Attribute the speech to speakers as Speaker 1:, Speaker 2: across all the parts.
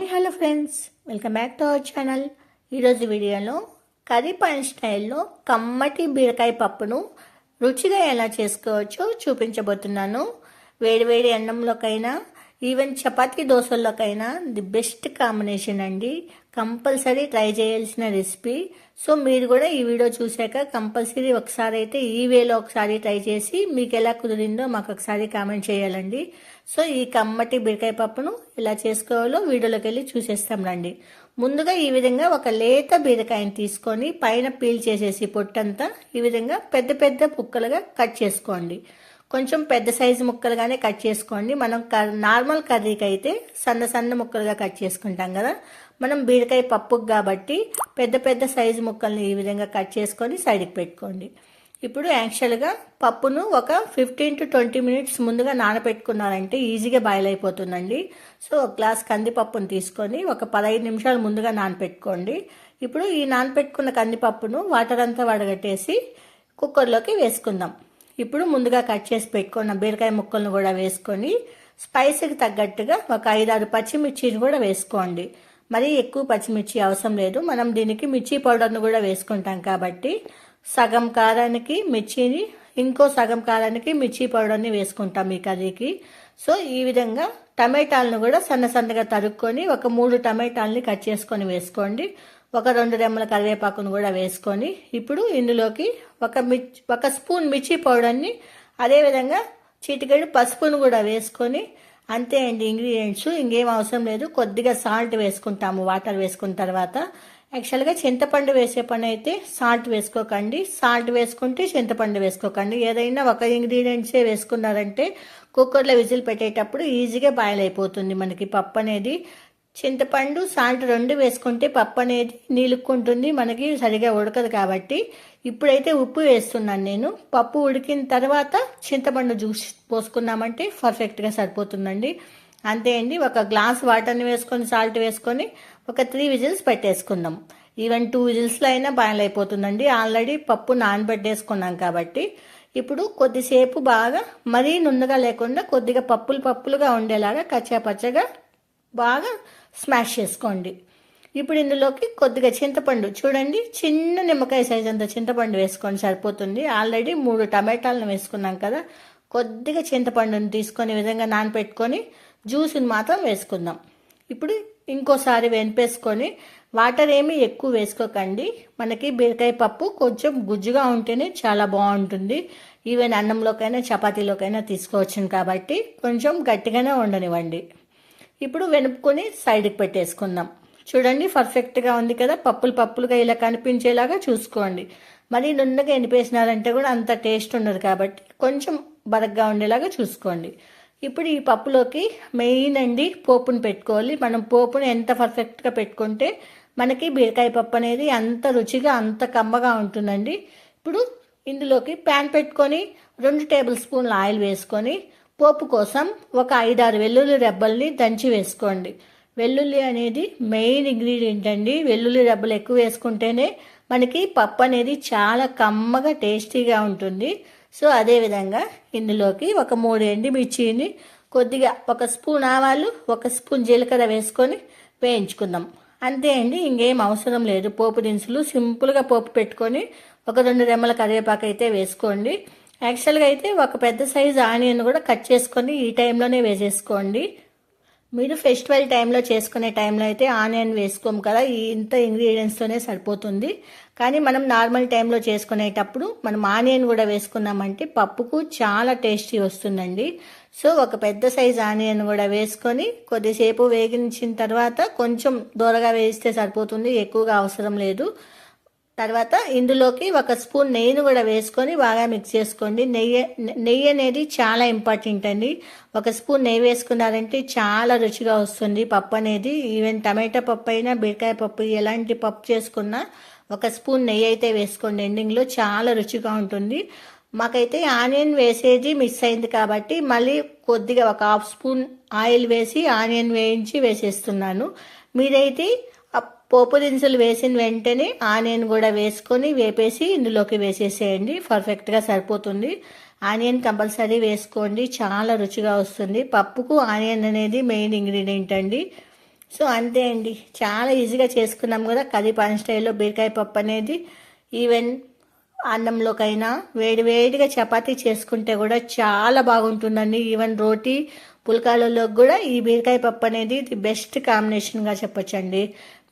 Speaker 1: Hello friends welcome back to our channel ఈరోజు వీడియోలో curry pan స్టైల్లో కమ్మటి బీరకాయ పప్పును రుచిగా ఎలా చేసుకోవచ్చో చూపించబోతున్నాను. వేడివేడి అన్నంలోకైనా ఈవెన్ చపాతీ దోశల్లోకైనా ది బెస్ట్ కాంబినేషన్ అండి. కంపల్సరీ ట్రై చేయాల్సిన రెసిపీ. సో మీరు కూడా ఈ వీడియో చూశాక కంపల్సరీ ఒకసారి అయితే ఈ వేలో ఒకసారి ట్రై చేసి మీకు ఎలా కుదిరిందో మాకు ఒకసారి కామెంట్ చేయాలండి. సో ఈ కమ్మటి బీరకాయ పప్పును ఎలా చేసుకోవాలో వీడియోలోకి వెళ్ళి చూసేస్తాం రండి. ముందుగా ఈ విధంగా ఒక లేత బీరకాయని తీసుకొని పైన పీల్ చేసేసి పొట్టంతా ఈ విధంగా పెద్ద పెద్ద పుక్కలుగా కట్ చేసుకోండి. కొంచెం పెద్ద సైజు ముక్కలుగానే కట్ చేసుకోండి. మనం నార్మల్ కర్రీకి అయితే సన్న సన్న ముక్కలుగా కట్ చేసుకుంటాం కదా. మనం బీరకాయ పప్పుకు కాబట్టి పెద్ద పెద్ద సైజు ముక్కల్ని ఈ విధంగా కట్ చేసుకొని సైడ్కి పెట్టుకోండి. ఇప్పుడు యాక్చువల్గా పప్పును ఒక ఫిఫ్టీన్ టు ట్వంటీ మినిట్స్ ముందుగా నానబెట్టుకున్నారంటే ఈజీగా బాయిల్ అయిపోతుందండి. సో ఒక గ్లాస్ కందిపప్పును తీసుకొని ఒక పదహైదు నిమిషాలు ముందుగా నానపెట్టుకోండి. ఇప్పుడు ఈ నానపెట్టుకున్న కందిపప్పును వాటర్ అంతా వడగట్టేసి కుక్కర్లోకి వేసుకుందాం. ఇప్పుడు ముందుగా కట్ చేసి పెట్టుకున్న బీరకాయ ముక్కలను కూడా వేసుకొని స్పైసీకి తగ్గట్టుగా ఒక ఐదారు పచ్చిమిర్చిని కూడా వేసుకోండి. మరీ ఎక్కువ పచ్చిమిర్చి అవసరం లేదు. మనం దీనికి మిర్చి పౌడర్ను కూడా వేసుకుంటాం కాబట్టి సగం కారానికి మిర్చిని ఇంకో సగం కారానికి మిర్చి పౌడర్ని వేసుకుంటాం ఈ కర్రీకి. సో ఈ విధంగా టమాటాలను కూడా సన్న సన్నగా తరుక్కొని ఒక మూడు టమాటాలని కట్ చేసుకొని వేసుకోండి. ఒక రెండు రెమ్మల కరివేపాకును కూడా వేసుకొని ఇప్పుడు ఇందులోకి ఒక మిర్చి ఒక స్పూన్ మిర్చి పౌడర్ని అదేవిధంగా చీటికెడు పసుపును కూడా వేసుకొని అంతే అండి ఇంగ్రీడియంట్స్. ఇంకేం అవసరం లేదు. కొద్దిగా సాల్ట్ వేసుకుంటాము వాటర్ వేసుకున్న తర్వాత. యాక్చువల్గా చింతపండు వేసే పని అయితే సాల్ట్ వేసుకోకండి. సాల్ట్ వేసుకుంటే చింతపండు వేసుకోకండి. ఏదైనా ఒక ఇంగ్రీడియంట్సే వేసుకున్నారంటే కుక్కర్లో విజిల్ పెట్టేటప్పుడు ఈజీగా బాయిల్ అయిపోతుంది మనకి పప్పు అనేది. చింతపండు సాల్ట్ రెండు వేసుకుంటే పప్పు అనేది నీలుక్కుంటుంది. మనకి సరిగా ఉడకదు కాబట్టి ఇప్పుడైతే ఉప్పు వేస్తున్నాను నేను. పప్పు ఉడికిన తర్వాత చింతపండు జ్యూస్ పోసుకున్నామంటే పర్ఫెక్ట్గా సరిపోతుందండి. అంతే అండి. ఒక గ్లాస్ వాటర్ని వేసుకొని సాల్ట్ వేసుకొని ఒక త్రీ విజిల్స్ పెట్టేసుకుందాం. ఈవెన్ టూ విజిల్స్లో అయినా బాయిల్ అయిపోతుందండి. ఆల్రెడీ పప్పు నానబెట్టేసుకున్నాం కాబట్టి ఇప్పుడు కొద్దిసేపు బాగా మరీ నుండగా లేకుండా కొద్దిగా పప్పులు పప్పులుగా ఉండేలాగా కచ్చాపచ్చగా బాగా స్మాష్ చేసుకోండి. ఇప్పుడు ఇందులోకి కొద్దిగా చింతపండు చూడండి చిన్న నిమ్మకాయ సైజ్ అంత చింతపండు వేసుకోండి సరిపోతుంది. ఆల్రెడీ మూడు టమాటాలను వేసుకున్నాం కదా కొద్దిగా చింతపండుని తీసుకొని విధంగా నానపెట్టుకొని జ్యూస్ని మాత్రం వేసుకుందాం. ఇప్పుడు ఇంకోసారి వెనిపేసుకొని వాటర్ ఏమీ ఎక్కువ వేసుకోకండి. మనకి బీరకాయ పప్పు కొంచెం గుజ్జుగా ఉంటేనే చాలా బాగుంటుంది. ఈవెన్ అన్నంలోకైనా చపాతీలోకైనా తీసుకోవచ్చును కాబట్టి కొంచెం గట్టిగానే ఉండనివ్వండి. ఇప్పుడు వెనుపుకొని సైడ్కి పెట్టేసుకుందాం. చూడండి పర్ఫెక్ట్గా ఉంది కదా? పప్పులు పప్పులుగా ఇలా కనిపించేలాగా చూసుకోండి. మరి నుండగా ఎనిపేసినారంటే కూడా అంత టేస్ట్ ఉండదు కాబట్టి కొంచెం బరగ్గా ఉండేలాగా చూసుకోండి. ఇప్పుడు ఈ పప్పులోకి మెయిన్ అండి పోపును పెట్టుకోవాలి. మనం పోపును ఎంత పర్ఫెక్ట్గా పెట్టుకుంటే మనకి బీరకాయ పప్పు అనేది అంత రుచిగా అంత కమ్మగా ఉంటుందండి. ఇప్పుడు ఇందులోకి ప్యాన్ పెట్టుకొని రెండు టేబుల్ స్పూన్ల ఆయిల్ వేసుకొని పోపు కోసం ఒక ఐదారు వెల్లుల్లి రెబ్బల్ని దంచి వేసుకోండి. వెల్లుల్లి అనేది మెయిన్ ఇంగ్రీడియంట్ అండి. వెల్లుల్లి రెబ్బలు ఎక్కువ వేసుకుంటేనే మనకి పప్పు అనేది చాలా కమ్మగా టేస్టీగా ఉంటుంది. సో అదేవిధంగా ఇందులోకి ఒక మూడు ఎండుమిర్చిని కొద్దిగా ఒక స్పూన్ ఆవాలు ఒక స్పూన్ జీలకర్ర వేసుకొని వేయించుకుందాం. అంతే అండి ఇంకేం అవసరం లేదు. పోపు దినుసులు సింపుల్గా పోపు పెట్టుకొని ఒక రెండు రెమ్మల కరివేపాకు అయితే వేసుకోండి. యాక్చువల్గా అయితే ఒక పెద్ద సైజు ఆనియన్ కూడా కట్ చేసుకొని ఈ టైంలోనే వేసేసుకోండి. మీరు ఫెస్టివల్ టైంలో చేసుకునే టైంలో అయితే ఆనియన్ వేసుకోము కదా ఇంత ఇంగ్రీడియంట్స్తోనే సరిపోతుంది. కానీ మనం నార్మల్ టైంలో చేసుకునేటప్పుడు మనం ఆనియన్ కూడా వేసుకున్నామంటే పప్పుకు చాలా టేస్టీ వస్తుందండి. సో ఒక పెద్ద సైజ్ ఆనియన్ కూడా వేసుకొని కొద్దిసేపు వేగించిన తర్వాత కొంచెం దూరగా వేస్తే సరిపోతుంది ఎక్కువగా అవసరం లేదు. తర్వాత ఇందులోకి ఒక స్పూన్ నెయ్యిని కూడా వేసుకొని బాగా మిక్స్ చేసుకోండి. నెయ్యి నెయ్యి అనేది చాలా ఇంపార్టెంట్ అండి. ఒక స్పూన్ నెయ్యి వేసుకున్నారంటే చాలా రుచిగా వస్తుంది పప్పు అనేది. ఈవెన్ టమాటా పప్పు అయినా బీరకాయ పప్పు ఎలాంటి పప్పు చేసుకున్నా ఒక స్పూన్ నెయ్యి అయితే వేసుకోండి. ఎండింగ్లో చాలా రుచిగా ఉంటుంది. మాకైతే ఆనియన్ వేసేది మిస్ అయింది కాబట్టి మళ్ళీ కొద్దిగా ఒక హాఫ్ స్పూన్ ఆయిల్ వేసి ఆనియన్ వేయించి వేసేస్తున్నాను. మీరైతే పోపు దినుసులు వేసిన వెంటనే ఆనియన్ కూడా వేసుకొని వేపేసి ఇందులోకి వేసేసేయండి. పర్ఫెక్ట్గా సరిపోతుంది. ఆనియన్ కంపల్సరీ వేసుకోండి. చాలా రుచిగా వస్తుంది. పప్పుకు ఆనియన్ అనేది మెయిన్ ఇంగ్రీడియంట్ అండి. సో అంతే అండి. చాలా ఈజీగా చేసుకున్నాం కదా. కర్రీ పాన్ స్టైల్లో బీరకాయ పప్పు అనేది. ఈవెన్ అన్నంలోకైనా వేడి వేడిగా చపాతీ చేసుకుంటే కూడా చాలా బాగుంటుందండి. ఈవెన్ రోటీ పుల్కాలలో కూడా ఈ బీరకాయ పప్పు అనేది ది బెస్ట్ కాంబినేషన్గా చెప్పొచ్చండి.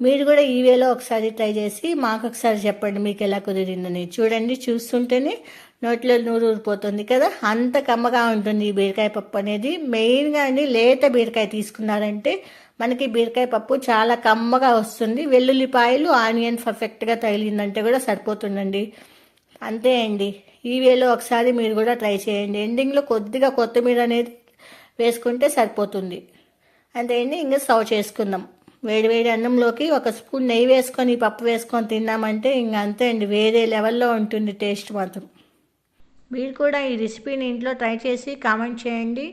Speaker 1: మీరు కూడా ఈ వేలో ఒకసారి ట్రై చేసి మాకు ఒకసారి చెప్పండి మీకు ఎలా కుదిరిందని. చూడండి చూస్తుంటేనే నోట్లో నూరు ఊరిపోతుంది కదా. అంత కమ్మగా ఉంటుంది ఈ బీరకాయ పప్పు అనేది. మెయిన్గా అండి లేత బీరకాయ తీసుకున్నారంటే మనకి బీరకాయ పప్పు చాలా కమ్మగా వస్తుంది. వెల్లుల్లిపాయలు ఆనియన్ పర్ఫెక్ట్గా తగిలిందంటే కూడా సరిపోతుందండి. అంతే అండి. ఈ వేలో ఒకసారి మీరు కూడా ట్రై చేయండి. ఎండింగ్లో కొద్దిగా కొత్తిమీర అనేది వేసుకుంటే సరిపోతుంది. అంతే అండి ఇంకా సర్వ్ చేసుకుందాం. వేడివేడి అన్నంలోకి ఒక స్పూన్ నెయ్యి వేసుకొని పప్పు వేసుకొని తిన్నామంటే ఇంక అంతే అండి. వేరే లెవెల్లో ఉంటుంది టేస్ట్ మాత్రం. మీరు కూడా ఈ రెసిపీని ఇంట్లో ట్రై చేసి కామెంట్ చేయండి.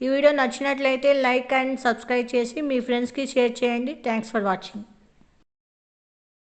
Speaker 1: ఈ వీడియో నచ్చినట్లయితే లైక్ అండ్ సబ్స్క్రైబ్ చేసి మీ ఫ్రెండ్స్కి షేర్ చేయండి. Thanks for watching.